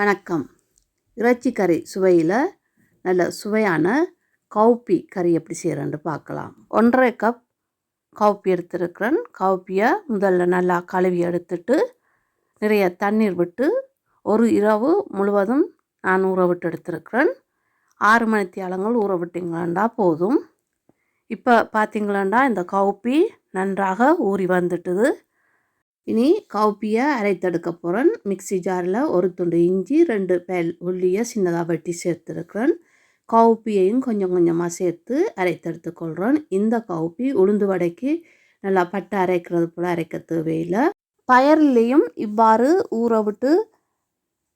வணக்கம். இறைச்சி கறி சுவையில் நல்ல சுவையான கவுப்பி கறி எப்படி செய்கிறேன்னு பார்க்கலாம். ஒன்றரை கப் கவுப்பி எடுத்துருக்கிறேன். கவுப்பியை முதல்ல நல்லா கழுவி எடுத்துட்டு நிறைய தண்ணீர் விட்டு ஒரு இரவு முழுவதும் நான் ஊற விட்டு எடுத்துருக்கிறேன். ஆறு மணி தியாலங்கள் ஊற விட்டிங்களாண்டா போதும். இப்போ பார்த்தீங்களாண்டா இந்த கவுப்பி நன்றாக ஊறி வந்துட்டுது. இனி கவுப்பியை அரைத்தெடுக்க போகிறேன் மிக்சி ஜாரில் ஒரு துண்டு இஞ்சி ரெண்டு பேல் உள்ளியை சின்னதாக வெட்டி சேர்த்துருக்கிறேன். கவுப்பியையும் கொஞ்சம் கொஞ்சமாக சேர்த்து அரைத்தெடுத்துக்கொள்கிறேன் இந்த கவுப்பி உளுந்து வடைக்கு நல்லா பட்டை அரைக்கிறது போல் அரைக்க தேவையில்லை. பயர்லேயும் இவ்வாறு ஊற விட்டு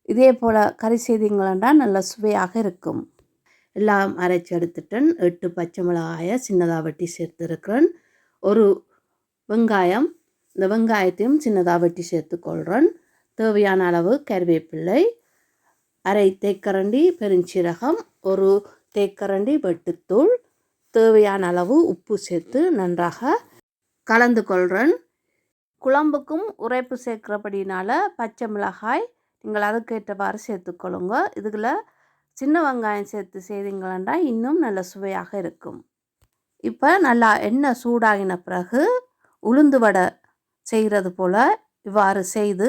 இதே போல் கறி செய்தீங்களா நல்ல சுவையாக இருக்கும். எல்லாம் அரைச்சி எடுத்துட்டேன் எட்டு பச்சை மிளகாயை சின்னதாக வெட்டி சேர்த்துருக்கிறேன். ஒரு வெங்காயம் இந்த வெங்காயத்தையும் சின்னதாக வெட்டி சேர்த்துக்கொள்கிறேன் தேவையான அளவு கருவேப்பிள்ளை அரை தேக்கரண்டி பெருஞ்சீரகம் ஒரு தேக்கரண்டி வெட்டுத்தூள் தேவையான அளவு உப்பு சேர்த்து நன்றாக கலந்து கொள்கிறேன் குழம்புக்கும் உரைப்பு சேர்க்குறபடினால பச்சை மிளகாய் நீங்கள் அதுக்கேற்றவாறு சேர்த்துக்கொள்ளுங்க இதுக்குள்ள சின்ன வெங்காயம் சேர்த்து செய்தீங்களா இன்னும் நல்ல சுவையாக இருக்கும். இப்போ நல்லா எண்ணெய் சூடாகின பிறகு உளுந்து வடை செய்கிறது போல் இவ்வாறு செய்து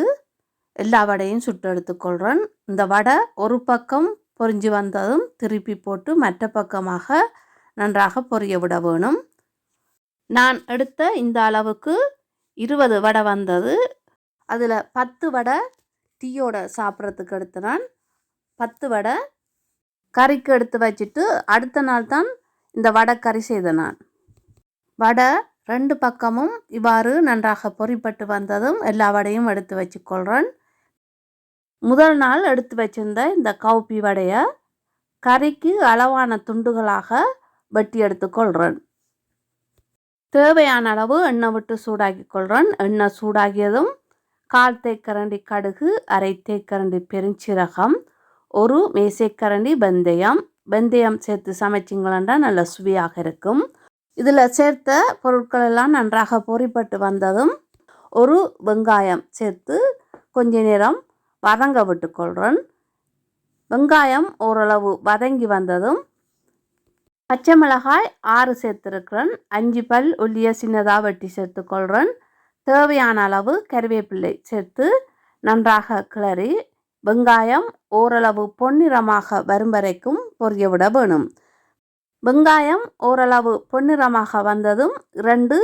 எல்லா வடையும் சுட்டு எடுத்துக்கொள்கிறேன் இந்த வடை ஒரு பக்கம் பொறிஞ்சு வந்ததும் திருப்பி போட்டு மற்ற பக்கமாக நன்றாக பொரிய விட வேணும். நான் எடுத்த இந்த அளவுக்கு இருபது வடை வந்தது. அதில் பத்து வடை டீயோட சாப்பிட்றதுக்கு எடுத்து நான் பத்து வடை கறிக்கு எடுத்து வச்சுட்டு அடுத்த நாள் தான் இந்த வடை கறி செய்தேன் நான் வடை ரெண்டு பக்கமும் இவ்வாறு நன்றாக பொறிப்பட்டு வந்ததும் எல்லா வடையும் எடுத்து வச்சுக்கொள்கிறேன் முதல் நாள் எடுத்து வச்சிருந்த இந்த கவுப்பி வடையை கறிக்கு அளவான துண்டுகளாக வெட்டி எடுத்துக்கொள்கிறேன் தேவையான அளவு எண்ணெய் விட்டு சூடாக்கி கொள்கிறேன் எண்ணெய் சூடாகியதும் கால் தேக்கரண்டி கடுகு அரை தேக்கரண்டி பெருஞ்சீரகம் ஒரு மேசைக்கரண்டி வெந்தயம். வெந்தயம் சேர்த்து சமைச்சிங்களா நல்ல சுவையாக இருக்கும். இதில் சேர்த்த பொருட்கள் எல்லாம் நன்றாக பொறிப்பட்டு வந்ததும் ஒரு வெங்காயம் சேர்த்து கொஞ்ச நேரம் வதங்க விட்டுக்கொள்கிறேன் வெங்காயம் ஓரளவு வதங்கி வந்ததும் பச்சை மிளகாய் ஆறு சேர்த்துருக்கிறேன். அஞ்சு பல் உள்ளிய சின்னதாக வெட்டி சேர்த்துக்கொள்கிறேன் தேவையான அளவு கருவேப்பிள்ளை சேர்த்து நன்றாக கிளறி வெங்காயம் ஓரளவு பொன்னிறமாக வரும் வரைக்கும் பொரிய விட வேணும். வெங்காயம் ஓரளவு பொன்னிறமாக வந்ததும் ரெண்டு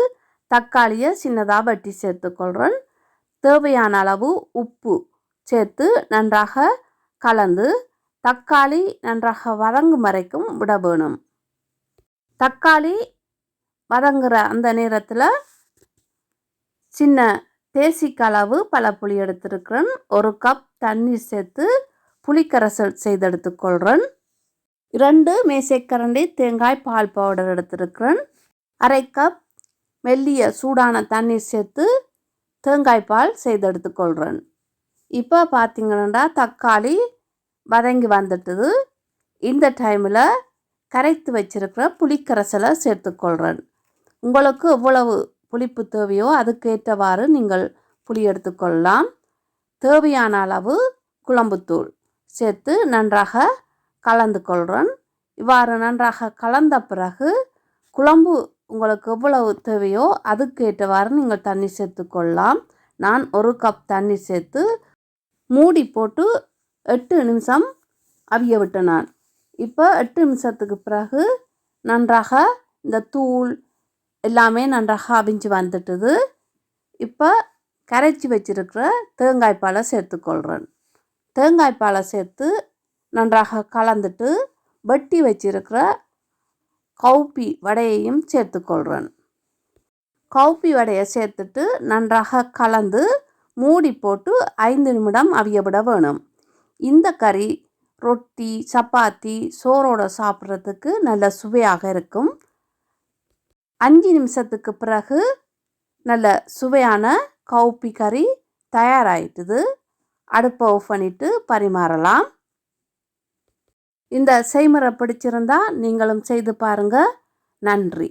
தக்காளியை சின்னதாக வெட்டி சேர்த்துக்கொள்கிறேன் தேவையான அளவு உப்பு சேர்த்து நன்றாக கலந்து தக்காளி நன்றாக வதங்கும் வரைக்கும் விட வேணும். தக்காளி வதங்குற அந்த நேரத்தில் சின்ன தேசிக்கு அளவு பல புளி எடுத்துருக்கிறேன். ஒரு கப் தண்ணீர் சேர்த்து புளிக்கரைசல் செய்தெடுத்துக்கொள்கிறேன் இரண்டு மேசைக்கரண்டி தேங்காய் பால் பவுடர் எடுத்திருக்கிறேன். அரை கப் மெல்லிய சூடான தண்ணீர் சேர்த்து தேங்காய் பால் செய்து எடுத்துக்கொள்கிறேன். இப்போ பார்த்தீங்கன்னா தக்காளி வதங்கி வந்துட்டுது. இந்த டைமில் கரைத்து வச்சிருக்கிற புளிக்கரைசலை சேர்த்துக்கொள்கிறேன். உங்களுக்கு எவ்வளவு புளிப்பு தேவையோ அதுக்கேற்றவாறு நீங்கள் புளி எடுத்துக்கொள்ளலாம். தேவையான அளவு குழம்புத்தூள் சேர்த்து நன்றாக கலந்து கொள்கிறேன் இவ்வாறு நன்றாக கலந்த பிறகு குழம்பு உங்களுக்கு எவ்வளவு தேவையோ அதுக்கேற்றவாறு நீங்கள் தண்ணி சேர்த்து கொள்ளலாம் நான் ஒரு கப் தண்ணி சேர்த்து மூடி போட்டு எட்டு நிமிஷம் அவிய விட்டேன் நான் இப்போ எட்டு நிமிஷத்துக்கு பிறகு நன்றாக இந்த தூள் எல்லாமே நன்றாக அவிஞ்சு வந்துட்டுது. இப்போ கரைச்சி வச்சிருக்கிற தேங்காய் பாலை சேர்த்துக்கொள்கிறேன் தேங்காய் பாலை சேர்த்து நன்றாக கலந்துட்டு வெட்டி வச்சிருக்கிற கவுப்பி வடையையும் சேர்த்துக்கொள்கிறேன் கவுப்பி வடையை சேர்த்துட்டு நன்றாக கலந்து மூடி போட்டு ஐந்து நிமிடம் அவியவிட வேணும். இந்த கறி ரொட்டி சப்பாத்தி சோறோட சாப்பிட்றதுக்கு நல்ல சுவையாக இருக்கும். அஞ்சு நிமிஷத்துக்கு பிறகு நல்ல சுவையான கவுப்பி கறி தயாராகிட்டுது அடுப்பை ஆஃப் பண்ணிவிட்டு பரிமாறலாம். இந்த செய்முறை பிடிச்சிருந்தா நீங்களும் செய்து பாருங்கள் நன்றி.